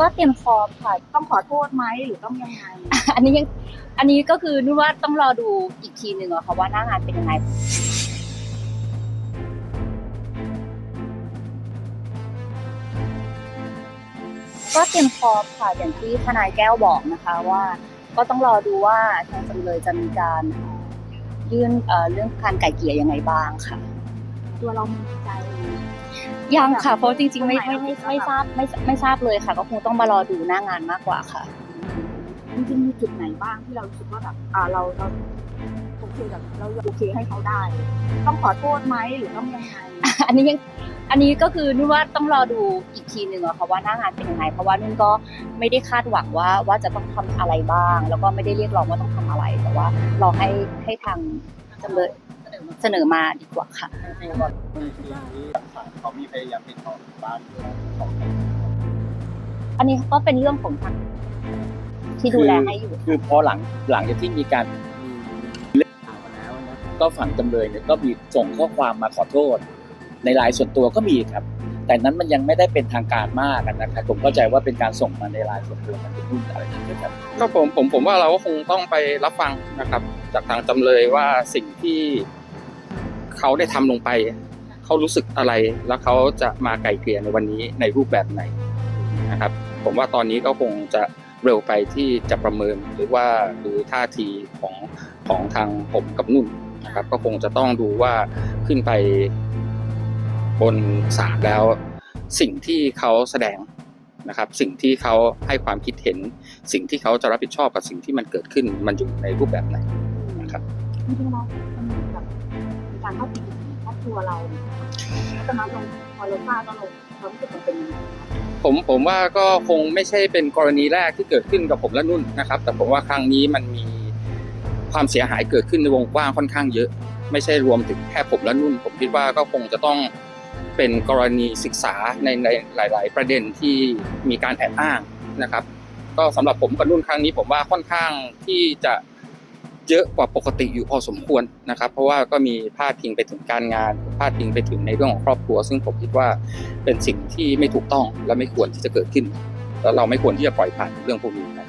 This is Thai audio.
ก็เตรียมพร้อมค่ะ ต้องขอโทษไหมหรือต้องยังไง อันนี้ยังอันนี้ก็คือนุ่นว่าต้องรอดูอีกทีหนึ่งอะค่ะว่าหน้างานเป็นยังไงก็เตรียมพร้อมค่ะอย่างที่ทนายแก้วบอกนะคะว่าก็ต้องรอดูว่าทางจำเลยจะมีการยื่นเอ่อเรื่องการไก่เกลี่ยยังไงบ้างค่ะ ตัวเรามีใจยังค่ะ เพราะจริง ๆ ไม่ไม่ไม่ไม่ทราบไม่ไม่ทราบเลยค่ะ ก็คงต้องมารอดูหน้างานมากกว่าค่ะจริงๆมีจุดไหนบ้างที่เรารู้สึกว่าแบบอ่าเราเราโอเคแบบเราโอเคให้เขาได้ ต้องขอโทษไหมหรือต้องยังไงอันนี้ยังอันนี้ก็คือนุ่นว่าต้องรอดูอีกทีหนึ่งอะค่ะว่าหน้างานเป็นยังไง เพราะว่านุ่นก็ไม่ได้คาดหวังว่าว่าจะต้องทำอะไรบ้าง แล้วก็ไม่ได้เรียกร้องว่าต้องทำอะไรแต่ว่า เราให้ให้ทางจำเลย เสนอมาดีกว่าค่ะจริงๆก่อนมีคดีนี้ศาลเขามีพยายามติดต่อถึงบ้านด้วยของอันนี้ก็เป็นเรื่องของทางที่ดูแลให้อยู่ คือพอหลังหลังจากที่มีการเรื่องข่าวมาแล้วนะก็ฝั่งจำเลยเนี่ยก็มีส่งข้อความมาขอโทษ ในไลน์ส่วนตัวก็มีครับ แต่นั้นมันยังไม่ได้เป็นทางการมากนะครับผมเข้าใจว่าเป็นการส่งมาในไลน์ส่วนตัวมันเป็นรุ่นอะไรอย่างเงี้ยครับก็ผมผมผมว่าเราก็คงต้องไปรับฟังนะครับ จากทางจำเลยว่าสิ่งที่ เขาได้ทำลงไป เขารู้สึกอะไรแล้วเขาจะมาไกลเกลี่ยในวันนี้ในรูปแบบไหนนะครับ ผมว่าตอนนี้ก็คงจะเร็วไปที่จะประเมินหรือว่าดูท่าทีของของทางผมกับนุ่นนะครับ ก็คงจะต้องดูว่าขึ้นไปบนศาลแล้ว สิ่งที่เขาแสดงนะครับ สิ่งที่เขาให้ความคิดเห็น สิ่งที่เขาจะรับผิดชอบกับสิ่งที่มันเกิดขึ้นมันอยู่ในรูปแบบไหนนะครับ การเข้าถึงครอบครัวเราแล้วตอนนั้นเราพอเราทราบแล้วเราเรารู้สึกมันเป็นยังไงผมผมว่าก็คงไม่ใช่เป็นกรณีแรกที่เกิดขึ้นกับผมและนุ่นนะครับ แต่ผมว่าครั้งนี้มันมีความเสียหายเกิดขึ้นในวงกว้างค่อนข้างเยอะ ไม่ใช่รวมถึงแค่ผมและนุ่น ผมคิดว่าก็คงจะต้องเป็นกรณีศึกษาในในหลาย ๆ ประเด็นที่มีการแอบอ้างนะครับ ก็สำหรับผมกับนุ่นครั้งนี้ผมว่าค่อนข้างที่จะ เยอะกว่าปกติอยู่พอสมควรนะครับ เพราะว่าก็มีพาดพิงไปถึงการงานพาดพิงไปถึงในเรื่องของครอบครัว ซึ่งผมคิดว่าเป็นสิ่งที่ไม่ถูกต้องและไม่ควรที่จะเกิดขึ้น แล้วเราไม่ควรที่จะปล่อยผ่านเรื่องพวกนี้นะครับ